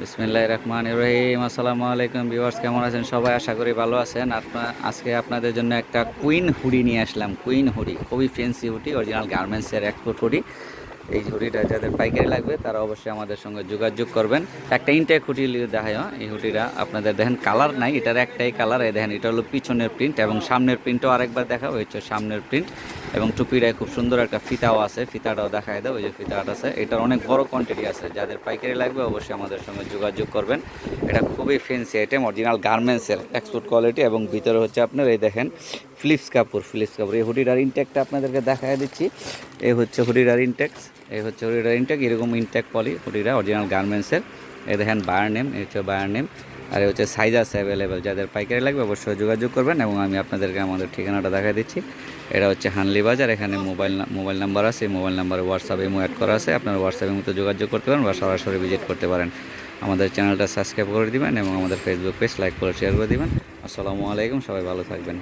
বিসমিল্লাহ রহমান রহিম। আসসালামু আলাইকুম ভিউয়ার্স কেমন আছেন সবাই? আশা করি ভালো আছেন। আপনার আজকে আপনাদের জন্য একটা কুইন হুডি নিয়ে আসলাম। কুইন হুডি খুবই ফেন্সি হুডি অরিজিনাল গার্মেন্টসের এক্সপোর্ট হুডি। এই হুডিটা যাদের পাইকারি লাগবে তারা অবশ্যই আমাদের সঙ্গে যোগাযোগ করবেন। একটা ইনটেক হুডি দেখায় হ্যাঁ, এই হুডিটা আপনাদের দেখেন কালার নাই এটার একটাই কালার এই দেখেন এটা হলো পিছনের প্রিন্ট এবং সামনের প্রিন্টও আরেকবার দেখা হচ্ছে সামনের প্রিন্ট এবং টুপিটায় খুব সুন্দর একটা ফিতাও আছে, ফিতাটাও দেখায় দেয় ওই যে ফিতাটা আছে। এটার অনেক বড় কোয়ান্টিটি আছে, যাদের পাইকারি লাগবে অবশ্যই আমাদের সঙ্গে যোগাযোগ করবেন। এটা খুবই ফেন্সি আইটেম অরিজিনাল গার্মেন্টসের এক্সপোর্ট কোয়ালিটি এবং ভিতরে হচ্ছে আপনার এই দেখেন ফ্লিপস কাপড় ফ্লিপস কাপড়। এই হুডিটার ইনটেকটা আপনাদেরকে দেখায় দিচ্ছি। এই হচ্ছে হুডিটার ইনটেক্স এই হচ্ছে হুডিটার ইনটেক এরকম ইনটেক পলি হুডিটা অরিজিনাল গার্মেন্টসের এই দেখেন বায়ার নেম এই হচ্ছে বায়ার নেম আর হচ্ছে সাইজ আছে অ্যাভেলেবেল যাদের পাইকারি লাগবে অবশ্যই যোগাযোগ করবেন এবং আমি আপনাদেরকে আমাদের ঠিকানাটা দেখা দিচ্ছি। এটা হচ্ছে হানলি বাজার, এখানে মোবাইল মোবাইল নাম্বার আছে মোবাইল নাম্বারে হোয়াটসঅ্যাপে ইমো অ্যাড করা আছে। আপনারা হোয়াটসঅ্যাপের মতো যোগাযোগ করতে পারেন বা সরাসরি ভিজিট করতে পারেন। আমাদের চ্যানেলটা সাবস্ক্রাইব করে দিবেন এবং আমাদের ফেসবুক পেজ লাইক করে শেয়ার করে দিবেন। আসসালামু আলাইকুম, সবাই ভালো থাকবেন।